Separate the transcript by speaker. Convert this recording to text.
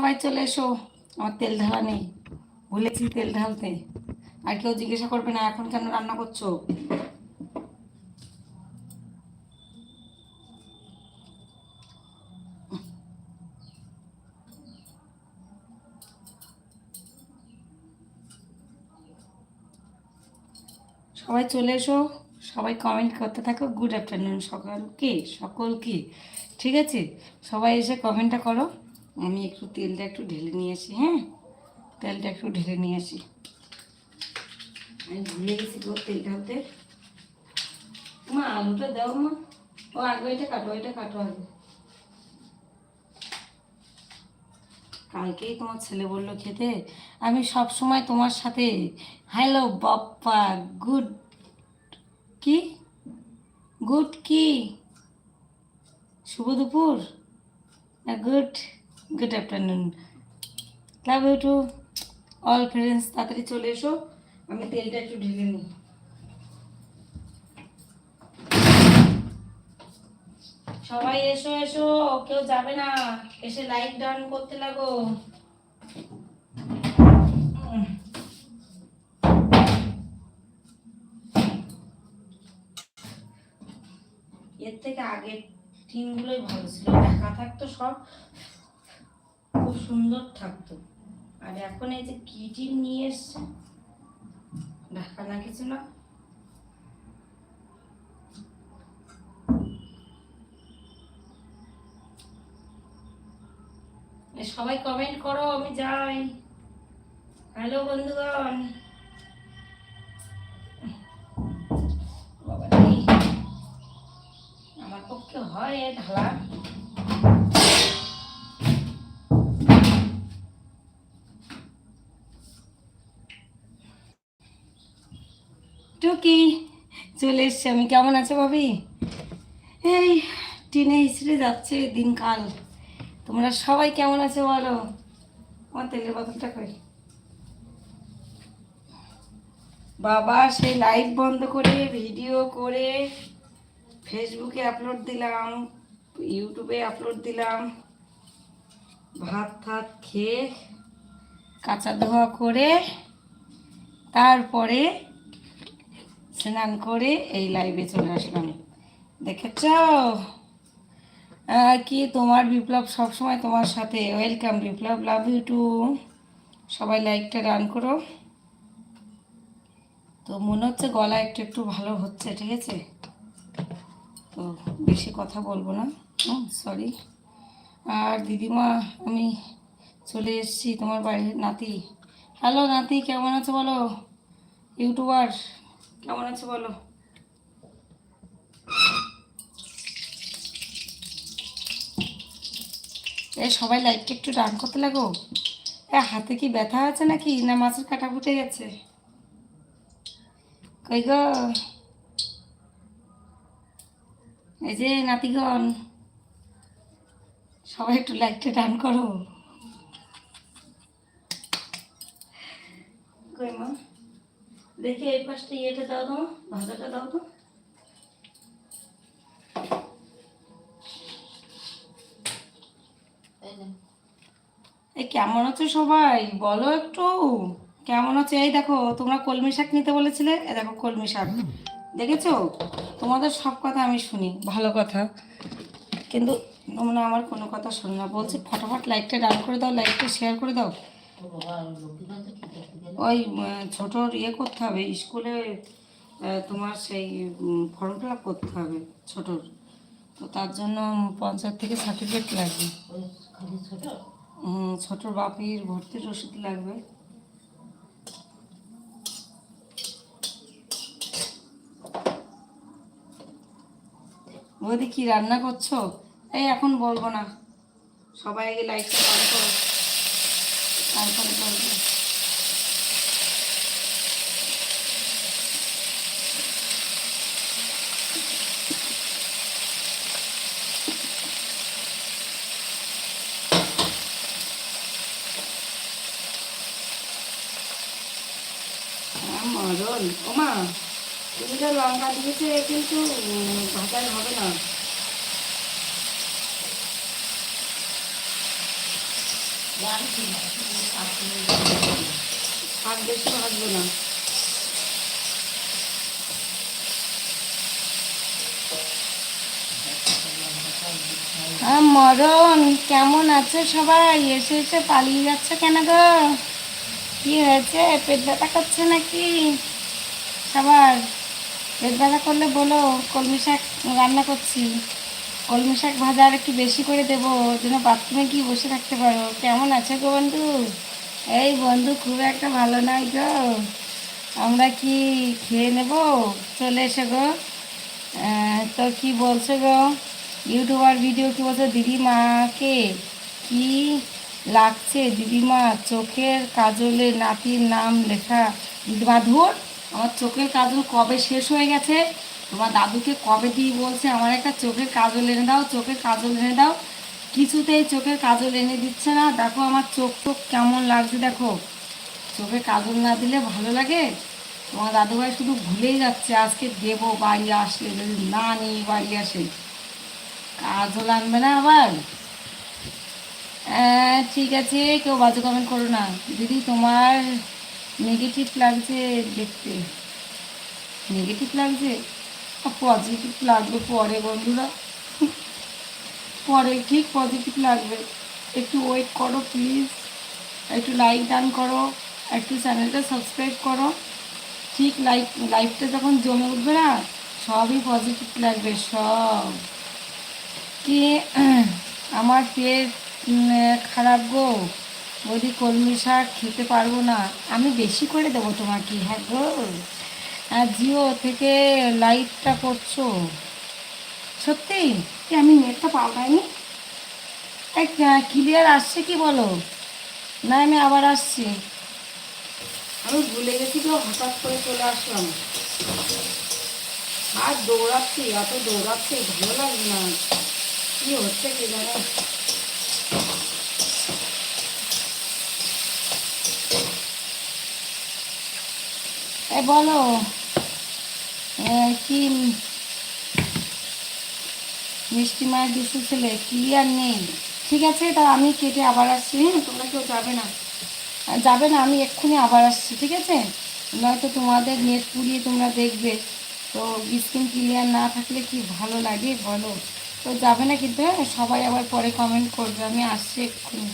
Speaker 1: সবাই চলে এসো। আমার তেল ঢালা নেই। ভুলেছি তেল ঢালতে। আর কেউ জিজ্ঞাসা করবে না, এখন কেন রান্না করছ? সবাই চলে এসো। সবাই কমেন্ট করতে থাকো। গুড আফটারনুন সকলকে সকলকে। ঠিক আছে? সবাই এসে কমেন্টটা করো। আমি একটু তেলটা একটু ঢেলে নিয়ে আসি হ্যাঁ? তেলটা একটু ঢেলে নিয়ে আসি। আমি ভুলে গেছি গো তেলটা ঢালতে মা, আলুটা দাও মা। ও, আগে এটা কাটো এটা কাটো আগে। কালকেই তোমার ছেলে বলল খেতে, আমি সব সময় তোমার সাথে। হ্যালো, বাপ্পা, গুড কি? গুড কি? শুভ দুপুর। Good. Good afternoon love you to all friends তাড়াতাড়ি চলে এসো। আমি তেলটা একটু ঢেলে নিই। সবাই এসো এসো, কেউ যাবে না। এসে লাইক ডাউন করতে লাগো। এর থেকে আগের টিনগুলোই ভালো ছিল। দেখা থাকতো সব। সুন্দর থাকতো। আর এখন এই যে কি টিন নিয়ে এসছে, ঢাকা কিছু না। সবাই কমেন্ট করো, আমি যাই। হ্যালো বন্ধুগণ। আমার পক্ষে হয় ঢালা। চলে এসছে। আমি কেমন আছো ভাবি? এই, টিনে হিসড়ে যাচ্ছে দিনকাল। তোমরা সবাই কেমন আছো বলো? আমার তেলের বোতলটা কই? বাবা, সেই লাইভ বন্ধ করে ভিডিও করে ফেসবুকে আপলোড দিলাম ইউটিউবে আপলোড দিলাম, ভাত ভাত খেয়ে, কাঁচা ধোয়া করে, তারপরে স্নান করে এই লাইভে চলে আসলাম। দেখেছ? কি তোমার বিপ্লব? সবসময় তোমার সাথে। Welcome Biplab love you to সবাই লাইকটা রান করো। তো মনে হচ্ছে গলা একটু একটু ভালো হচ্ছে, ঠিক আছে? তো বেশি কথা বলব না। সরি আর দিদিমা, আমি চলে এসেছি তোমার বাড়ির নাতি। হ্যালো নাতি, কেমন আছো বলো? ইউটিউবার কেমন আছো বলো? এ, সবাই লাইটটা একটু ডান করতে লাগো। এ, হাতে কি ব্যথা আছে নাকি? না মাছের কাটা ফুটে গেছে? কই গো? এই যে নাতিগণ, সবাই একটু লাইটটা ডান করো। কই মা? দেখি এই পাশটা ইয়েটা দাও তো ভাজাটা দাও তো। এই কেমন আছো সবাই? বলো একটু। কেমন আছো? এই দেখো তোমরা কলমি শাক নিতে বলেছিলে এ দেখো কলমি শাক। দেখেছ? তোমাদের সব কথা আমি শুনি ভালো কথা। কিন্তু তোমরা আমার কোনো কথা শোনো না। বলছি ফটাফট লাইকটা ডান করে দাও লাইকটা শেয়ার করে দাও। ওই ছোটোর ইয়ে করতে হবে, স্কুলে তোমার সেই ফর্ম ফিল করতে হবে ছোটোর। তো তার জন্য পঞ্চায়েত থেকে সার্টিফিকেট লাগবে। ছোটোর বাপির ভর্তির রসিদ লাগবে। বৌদি, কি রান্না করছ? এই এখন বলব না। সবাই আগে অন করো। তারপরে বলব হ্যাঁ, মরণ ওমা, তুমি যা লঙ্কা দিয়েছে কিন্তু ভাজার হবে না। বেশি ভাজবো না। মরণ, কেমন আছে সবাই? এসে এসে পালিয়ে যাচ্ছে কেন গো? কি হয়েছে? পেট ব্যথা করছে নাকি? সবার। পেট ব্যথা করলে বলো, কলমি শাক রান্না করছি। কলমি শাক ভাজা আর একটু বেশি করে দেবো, যেন বাথরুমে গিয়ে বসে থাকতে পারো। কেমন আছে গো বন্ধু? এই বন্ধু, খুব একটা ভালো নয় গো। আমরা কি খেয়ে নেব? চলে এসে গো। তো কি বলছো গো? ইউটিউবার ভিডিও কি বলছো? দিদিমাকে কি লাগছে? দিদিমা, চোখের কাজলে নাতির নাম লেখা। দিদিমা, ধুর! আমার চোখের কাজল কবে শেষ হয়ে গেছে? তোমার দাদুকে কবে দিই বলছে? আমার একটা চোখের কাজল এনে দাও চোখের কাজল এনে দাও। কিছুতেই চোখের কাজল এনে দিচ্ছে না। দেখো আমার চোখ টোক কেমন লাগছে দেখো। চোখে কাজল না দিলে ভালো লাগে? তোমার দাদুভাই শুধু ভুলেই যাচ্ছে আজকে দেবো বাড়ি আসলে যদি না নিয়ে বাড়ি আসে। কাজল আনবে না আবার? আহ, ঠিক আছে কেউ বাজে কমেন্ট করো না। দিদি তোমার নেগেটিভ লাগছে দেখতে। নেগেটিভ লাগছে? পজিটিভ লাগবে পরে, বন্ধুরা। পরে ঠিক পজিটিভ লাগবে। একটু ওয়েট করো প্লিজ একটু লাইক ডান করো। একটু চ্যানেলটা সাবস্ক্রাইব করো। ঠিক লাইফ লাইফটা যখন জমে উঠবে না, সবই পজিটিভ লাগবে, সব। কি, আমার পেট খারাপ গো? বৌদি কলমি শাক খেতে পারব না, আমি বেশি করে দেবো তোমাকে। হ্যাঁ গো। আর জিও থেকে লাইটটা করছ। সত্যি? কি আমি নেটটা পাল্টাইনি। ক্লিয়ার আসছে কি বলো? না, আমি আবার আসছি। আমি ভুলে গেছি তো, হঠাৎ করে চলে আসলাম। আর দৌড়াচ্ছি, এত দৌড়াচ্ছি, ভালো লাগবে না। কি হচ্ছে কি জানো? এ, বলো। কি মিষ্টি মায়ের দুশো ছেলে? ক্লিয়ার নেই। ঠিক আছে তা আমি কেটে আবার আসছি হ্যাঁ? তোমরা কেউ যাবে না। যাবে না, আমি এক্ষুনি আবার আসছি, ঠিক আছে? নয়তো তোমাদের নেট পুড়িয়ে তোমরা দেখবে। তো স্ক্রিন ক্লিয়ার না থাকলে কি ভালো লাগে, বলো? তো যাবে না কিন্তু হ্যাঁ? সবাই আবার পরে কমেন্ট করবে। আমি আসছি এক্ষুনি।